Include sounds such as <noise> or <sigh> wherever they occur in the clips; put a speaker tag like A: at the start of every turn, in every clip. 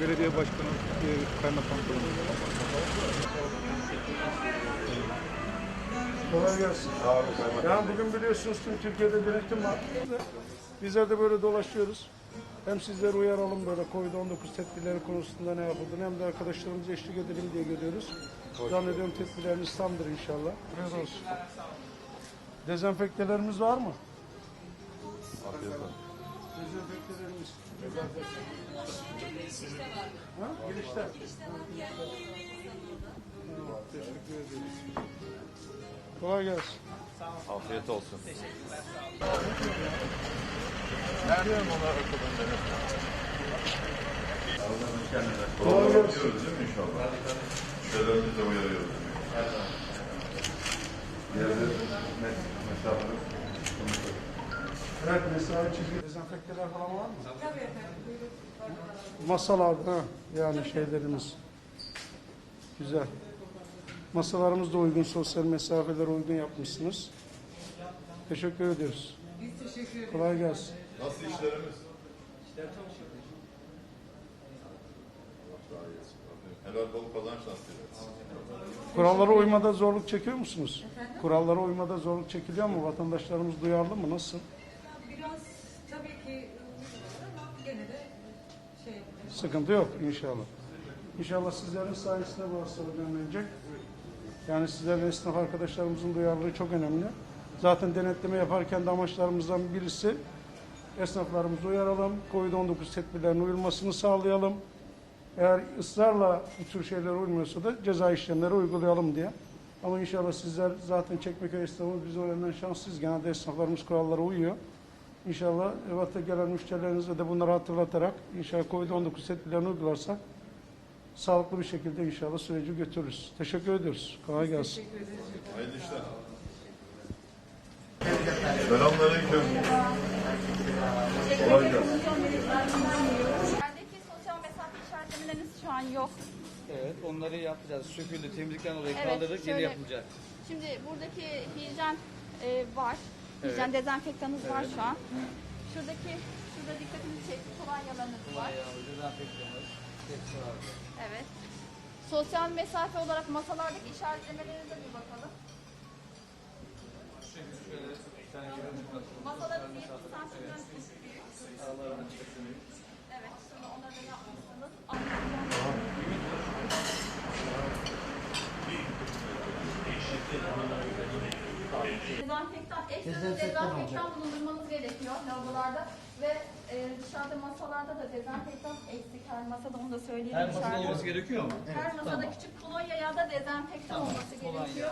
A: belediye başkanı, e, kaymakam
B: Kolay gelsin. Yani bugün biliyorsunuz tüm Türkiye'de denetim var. Bizler de böyle dolaşıyoruz. Hem sizleri uyaralım böyle Covid-19 tedbirleri konusunda ne yapıldığını hem de arkadaşlarımıza eşlik edelim diye geliyoruz. Zannediyorum tedbirlerimiz tamdır inşallah. Hayırlı olsun. Dezenfektelerimiz var mı? Dezenfektelerimiz. Ha? Girişte. Tamam, Teşekkür ederiz. Kolay gelsin.
C: Afiyet olsun.
B: Kolay gelsin.
C: Değil mi inşallah? Müşterilerimizi de uyarıyoruz. Yerde mes- mesafeli
B: Evet, mesai çizgi dezenfekteler falan var mı? Tabii efendim. Masalarda ha, yani şeylerimiz. Güzel. Masalarımız da uygun, sosyal mesafelere uygun yapmışsınız. Teşekkür ediyoruz. Biz teşekkür ederiz. Kolay gelsin.
C: Nasıl işlerimiz? Helal bol kazanç nasip etsin.
B: Kurallara uymada zorluk çekiyor musunuz? Kurallara uymada zorluk çekiliyor mu? Vatandaşlarımız duyarlı mı? Nasıl?
D: Biraz tabii ki uyuyorlar ama gene de şey yapıyoruz.
B: Sıkıntı yok inşallah. İnşallah sizlerin sayesinde bu hastalık önlenecek. Yani sizlerin esnaf arkadaşlarımızın duyarlılığı çok önemli. Zaten denetleme yaparken de amaçlarımızdan birisi esnaflarımızı uyaralım, Covid-19 tedbirlerine uyulmasını sağlayalım. Eğer ısrarla bu tür şeylere uymuyorsa da ceza işlemleri uygulayalım diye. Ama inşallah sizler zaten Çekmeköy esnafımız biz o yönden şanslıyız. Genelde esnaflarımız kurallara uyuyor. İnşallah evata gelen müşterilerinize de bunları hatırlatarak inşallah Covid-19 tedbirlerini uygularsak sağlıklı bir şekilde inşallah süreci götürürüz. Teşekkür ediyoruz. Kolay gelsin.
C: Hayırlı işler. Selamünaleyküm. Kolay gelsin.
E: Yerdeki sosyal mesafe işaretlemeleriniz şu an yok.
F: Evet, onları yapacağız. Söküldü, temizlikten dolayı
E: Evet,
F: kaldırdık, yeni
E: şöyle-
F: yapılacak.
E: Şimdi buradaki hijyen e, var. Hijyen dezenfektanınız var şu an. Şuradaki, şurada dikkatinizi çekti kolonyalarınız var.
F: Dezenfektanımız, hepsi vardı.
E: Evet. Sosyal mesafe olarak masalardaki işaretlemelerinize bir bakalım.
F: Şöyle bir tane girelim.
E: Masaların 70 santimden çok büyük. Evet, şimdi onları da yapmışsınız. Dezenfektan, bulundurmanız gerekiyor lavabolarda ve e, dışarıda masalarda da dezenfektan eksik. Her masada onu da söyleyelim.
F: Her masada
E: dışarıda.
F: olması gerekiyor mu?
E: Her masada küçük kolonya ya da dezenfektan olması gerekiyor.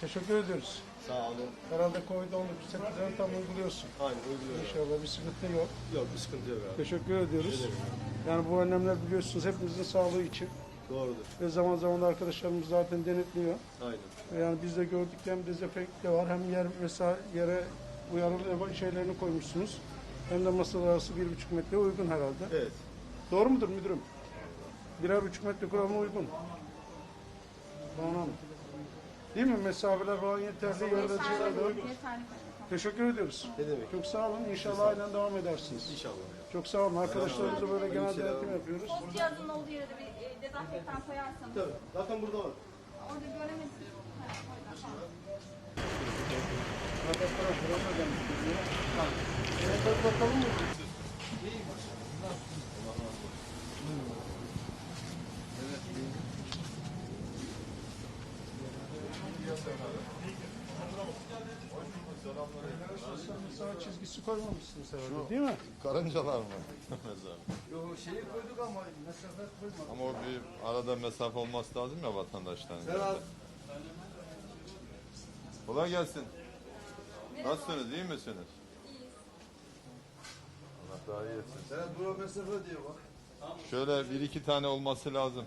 B: Teşekkür ediyoruz.
G: Sağ olun.
B: Herhalde Covid-19 tedbirlerini tam uyguluyorsun.
G: Aynen uyguluyorum.
B: İnşallah bir sıkıntı yok.
G: Yok bir sıkıntı yok abi.
B: Teşekkür ediyoruz. Yani bu önlemler biliyorsunuz hepimizin sağlığı için
G: Doğrudur.
B: ve zaman zaman da arkadaşlarımız zaten denetliyor.
G: Aynen.
B: Yani biz de gördük ki hem dezenfekte var hem yer mesela yere uyarılı şeylerini koymuşsunuz. Hem de masalar arası bir buçuk metre uygun herhalde.
G: Evet.
B: Doğru mudur müdürüm? Birer buçuk metre kuralına uygun. Tamam. Değil mi? Mesafeler falan yeterli. Yerde şeyler de var.
E: Yeterli.
B: Teşekkür ediyoruz.
G: Ne demek?
B: Çok sağ olun. İnşallah aynen devam edersiniz.
G: İnşallah.
B: Çok sağ olun. Arkadaşlarımızla böyle genel denetim yapıyoruz.
E: Post cihazının olduğu yere de bir e, dezenfektan koyarsanız.
G: Tabii. Zaten burada var.
E: Orada göremezsiniz. Ha, orada, tamam.
B: Buraya gelmiş. Evet, hadi bakalım mı? Sosyal mesafe çizgisi koymamışsınız herhalde değil mi?
C: Karıncalar mı? <laughs> Mezar.
G: Yok şeyi koyduk ama mesafe koymadık.
C: Ama o bir arada mesafe olması lazım ya vatandaşların.
G: Serhat.
C: Kolay gelsin. Nasılsınız? iyi misiniz? Allah daha iyi etsin.
G: Serhat bura mesafe diyor bak.
C: Şöyle bir iki tane olması lazım.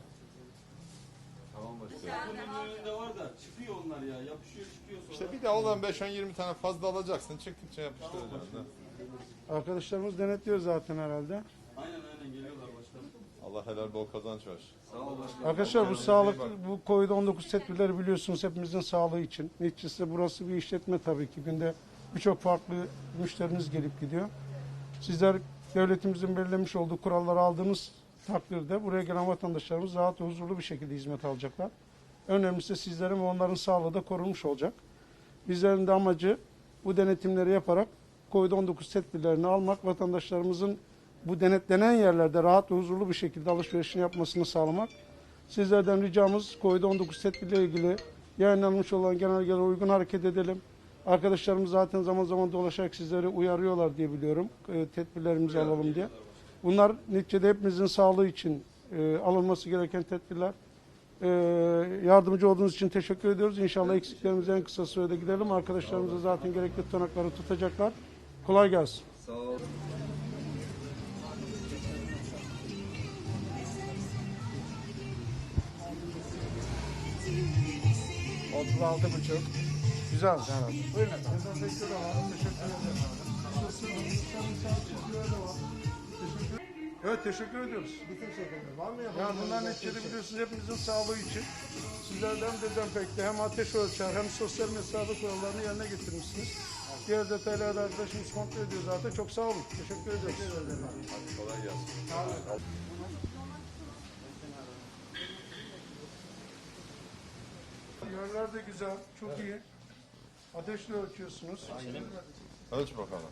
G: Tamam başkanım.
F: önünde var da çıkıyor onlar ya, yapışıyor çıkıyor sonra.
C: İşte bir de olan 5-10-20 tane fazla alacaksın. Çıktıkça yapıştıracaksın.
B: Arkadaşlarımız denetliyor zaten herhalde.
F: Aynen aynen geliyorlar başkanım.
C: Allah helal bol kazanç versin.
F: Sağ ol başkanım.
B: Arkadaşlar bu sağlık, bu Covid-19 tedbirleri biliyorsunuz hepimizin sağlığı için. Neticesinde burası bir işletme tabii ki. Günde birçok farklı müşteriniz gelip gidiyor. Sizler devletimizin belirlemiş olduğu kuralları aldığınız takdirde buraya gelen vatandaşlarımız rahat ve huzurlu bir şekilde hizmet alacaklar. Önemlisi sizlerin ve onların sağlığı da korunmuş olacak. Bizlerin de amacı bu denetimleri yaparak COVID-19 tedbirlerini almak, vatandaşlarımızın bu denetlenen yerlerde rahat ve huzurlu bir şekilde alışverişini yapmasını sağlamak. Sizlerden ricamız COVID-19 tedbirle ilgili yayınlanmış olan genelgelere uygun hareket edelim. Arkadaşlarımız zaten zaman zaman dolaşarak sizleri uyarıyorlar diye biliyorum. E, tedbirlerimizi alalım diye. Bunlar neticede hepimizin sağlığı için e, alınması gereken tedbirler. E, yardımcı olduğunuz için teşekkür ediyoruz. İnşallah eksiklerimizi en kısa sürede gidelim. Arkadaşlarımız da zaten gerekli tutanakları tutacaklar. Kolay gelsin.
G: Sağ ol.
B: Otuz altı buçuk. Güzel. Buyurun efendim. Teşekkür ederim. Teşekkür ederim. Evet teşekkür ediyoruz.
G: Var mı
B: Yani bunlar neticede biliyorsunuz hepimizin sağlığı için sizlerden dezenfekte hem ateş ölçer hem sosyal mesafe kurallarını yerine getirmişsiniz. Diğer detayları da arkadaşımız kontrol ediyor zaten. Çok sağ olun. Teşekkür ediyoruz.
C: Kolay gelsin.
B: Yerler de güzel. Çok iyi. Ateşle ölçüyorsunuz.
C: Ölç bakalım.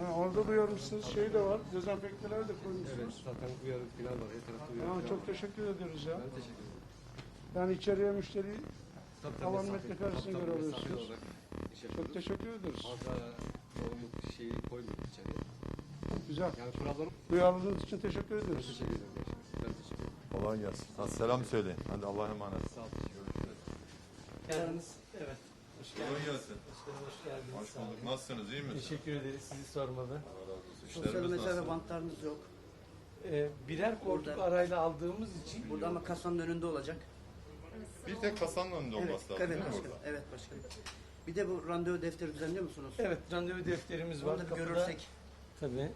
B: Ha, orada duyarmışsınız. Şey de var. Dezenfekteler de koymuşsunuz.
H: Zaten uyarı falan var. Her tarafta uyarı
B: Ha, çok
H: var.
B: teşekkür ediyoruz ya.
H: Ben teşekkür ederim.
B: Yani içeriye müşteri
H: Tabii, tabii,
B: Alan metrekaresine göre alıyorsunuz. çok teşekkür ediyoruz.
H: Fazla yoğunluk şeyi koymuyoruz içeriye.
B: Güzel.
H: Yani kuralları
B: Duyarlılığınız için teşekkür ediyoruz.
H: teşekkür ederim. Ben teşekkür ederim.
C: Kolay gelsin. Hadi selam söyleyin. Hadi Allah'a emanet.
H: Sağ ol. Teşekkür ederim.
I: Geldiniz. Evet. Hoş
C: Kolay
I: geldiniz.
C: gelsin.
I: Hoş geldiniz.
C: Hoş bulduk. Nasılsınız? İyi misiniz?
I: Teşekkür ederiz. Sizi sormalı.
G: Sosyal
C: İşlerimiz
G: mesafe
C: nasıl?
G: bantlarımız yok.
I: Ee, birer koltuk
G: Burada.
I: arayla aldığımız için
G: Burada ama kasanın önünde olacak.
C: Bir tek kasanın önünde
G: Evet,
C: olması lazım.
G: evet
C: değil mi
G: başkanım. Evet başkanım. Bir de bu randevu defteri düzenliyor musunuz?
I: evet randevu defterimiz var.
G: Onu da bir
I: Kapıda-
G: görürsek.
I: Tabii.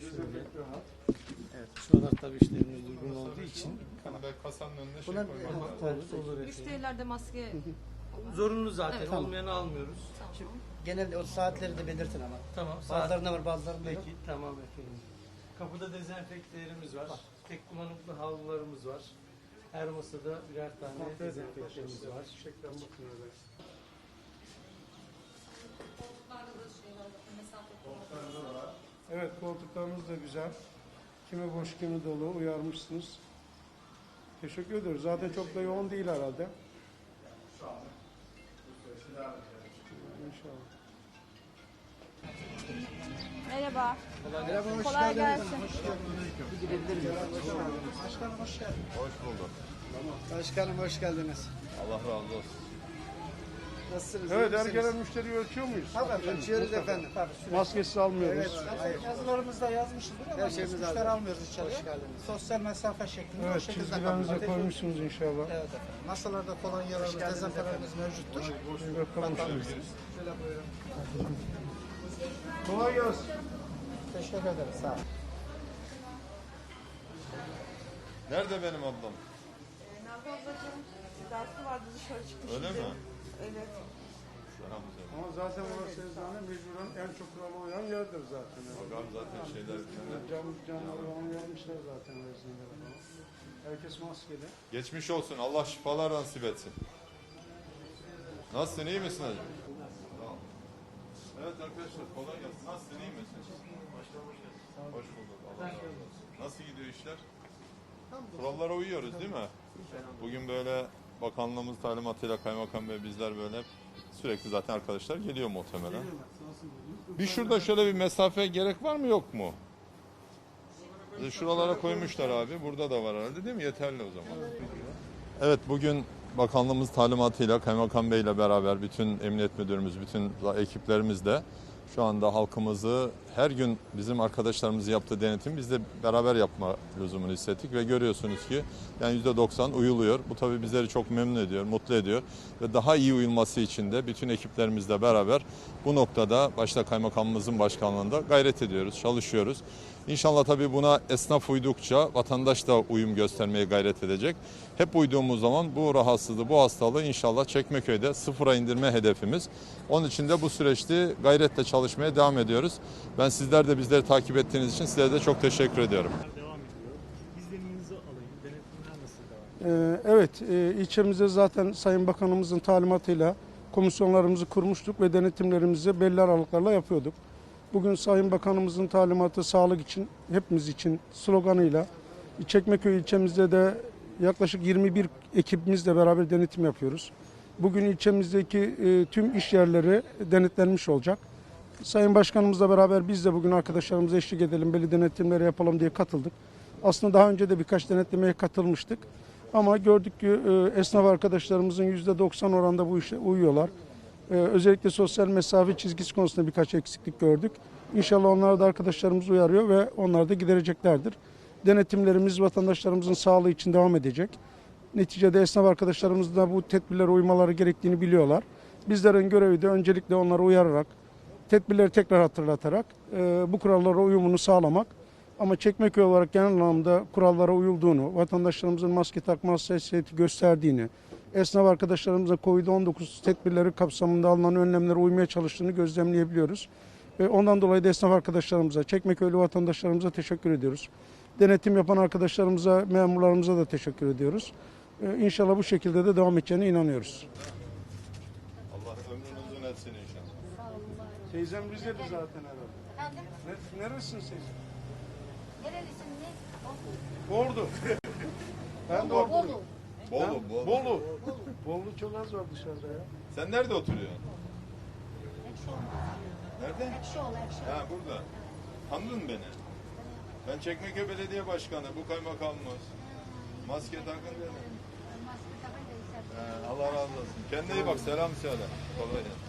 B: Dezenfekte var.
I: Şuralar tabii işlerimiz durgun olduğu için.
C: Hani ben kasanın önüne şey
G: Evet,
C: lazım.
I: Olur, olur efendim.
D: Müşterilerde maske
I: Zorunlu zaten.
D: Evet,
G: tamam.
I: Olmayanı almıyoruz.
G: Şimdi genelde o saatleri de belirtin ama.
I: Tamam. Saat.
G: Bazılarında var bazılarında yok.
I: Peki tamam efendim. Kapıda dezenfektelerimiz var. Tek kullanımlı havlularımız var. Her masada birer tane dezenfekterimiz var.
B: Çiçekten bakın öyle. Evet koltuklarımız da güzel. Kimi boş kimi dolu uyarmışsınız. Teşekkür ediyoruz. Zaten çok da yoğun değil herhalde. İnşallah.
E: Merhaba.
G: Merhaba, hoş
E: Kolay
G: geldiniz.
E: gelsin.
G: Başkanım hoş geldiniz.
C: Hoş bulduk.
G: Başkanım hoş geldiniz.
C: Allah razı olsun.
G: Nasılsınız?
B: Evet her gelen müşteriyi ölçüyor muyuz?
G: Tabii ölçüyoruz efendim.
B: Maskesiz almıyoruz.
G: Hayır.
J: Yazılarımızda yazmışızdır ama
G: Her şeyimiz
J: müşteri almıyoruz içeriye.
G: Hoş geldiniz.
J: Sosyal mesafe şeklinde o
B: Evet
J: şekilde kalıyor.
B: koymuşsunuz inşallah.
J: Evet efendim. Masalarda kolonyalarımız, dezenfektanımız mevcuttur.
B: Bakalım şimdi. Kolay gelsin.
J: Teşekkür ederiz. Sağ olun.
C: Nerede benim ablam?
E: Nazlı ablacığım dersi vardı dışarı çıkmış.
C: Öyle mi?
E: Evet.
B: Ama zaten orası eczane mecburen en çok kurala uyan yerdir zaten.
C: Bakalım zaten şeyler.
B: Cam, camları falan yapmışlar zaten falan. Herkes maskeli.
C: Geçmiş olsun. Allah şifalar nasip etsin. Nasılsın? iyi misin hacı? Evet arkadaşlar kolay gelsin. Nasılsın? iyi misin? Hoş bulduk. Allah razı olsun. Nasıl gidiyor işler? Kurallara uyuyoruz değil mi? Bugün böyle bakanlığımız talimatıyla kaymakam bey bizler böyle sürekli zaten arkadaşlar geliyor muhtemelen. Bir şurada şöyle bir mesafe gerek var mı yok mu? Şuralara koymuşlar abi. Burada da var herhalde değil mi? Yeterli o zaman. Evet bugün bakanlığımız talimatıyla Kaymakam Bey ile beraber bütün emniyet müdürümüz, bütün ekiplerimiz de şu anda halkımızı her gün bizim arkadaşlarımızın yaptığı denetim biz de beraber yapma lüzumunu hissettik ve görüyorsunuz ki yani %90 uyuluyor. Bu tabii bizleri çok memnun ediyor, mutlu ediyor ve daha iyi uyulması için de bütün ekiplerimizle beraber bu noktada başta kaymakamımızın başkanlığında gayret ediyoruz, çalışıyoruz. İnşallah tabii buna esnaf uydukça vatandaş da uyum göstermeye gayret edecek. Hep uyduğumuz zaman bu rahatsızlığı, bu hastalığı inşallah Çekmeköy'de sıfıra indirme hedefimiz. Onun için de bu süreçte gayretle çalışmaya devam ediyoruz. Ben sizler de bizleri takip ettiğiniz için sizlere de çok teşekkür ediyorum.
A: devam ediyor. İzleniminizi alayım. Denetimler nasıl devam ediyor?
B: Ee, evet, e, ilçemizde zaten Sayın Bakanımızın talimatıyla komisyonlarımızı kurmuştuk ve denetimlerimizi belli aralıklarla yapıyorduk. Bugün Sayın Bakanımızın talimatı sağlık için, hepimiz için sloganıyla Çekmeköy ilçemizde de yaklaşık 21 ekibimizle beraber denetim yapıyoruz. Bugün ilçemizdeki e, tüm iş yerleri denetlenmiş olacak. Sayın Başkanımızla beraber biz de bugün arkadaşlarımıza eşlik edelim, belli denetimleri yapalım diye katıldık. Aslında daha önce de birkaç denetlemeye katılmıştık. Ama gördük ki e, esnaf arkadaşlarımızın %90 oranda bu işe uyuyorlar. E, özellikle sosyal mesafe çizgisi konusunda birkaç eksiklik gördük. İnşallah onları da arkadaşlarımız uyarıyor ve onlar da gidereceklerdir. Denetimlerimiz vatandaşlarımızın sağlığı için devam edecek. Neticede esnaf arkadaşlarımız da bu tedbirlere uymaları gerektiğini biliyorlar. Bizlerin görevi de öncelikle onları uyararak, tedbirleri tekrar hatırlatarak e, bu kurallara uyumunu sağlamak. Ama Çekmeköy olarak genel anlamda kurallara uyulduğunu, vatandaşlarımızın maske takma hassasiyeti gösterdiğini, esnaf arkadaşlarımızın COVID-19 tedbirleri kapsamında alınan önlemlere uymaya çalıştığını gözlemleyebiliyoruz. Ve ondan dolayı da esnaf arkadaşlarımıza, Çekmeköylü vatandaşlarımıza teşekkür ediyoruz. Denetim yapan arkadaşlarımıza, memurlarımıza da teşekkür ediyoruz. Ee, İnşallah bu şekilde de devam edeceğine inanıyoruz.
C: Allah ömrünü uzun etsin inşallah.
B: Teyzem Rize'li zaten herhalde. Neresin teyze?
E: Nerelisin ne?
B: Ordu. ben de Orduluyum.
C: Bolu, Bolu.
B: Bolu. Bolu çok az var dışarıda ya.
C: Sen nerede oturuyorsun? Nerede? Ha burada. Tanıdın beni. Ben Çekmeköy Belediye Başkanı, bu kaymakamımız. Maske takın dedim. Ha, Allah razı olsun. Kendine iyi bak, selam söyle. Kolay gelsin.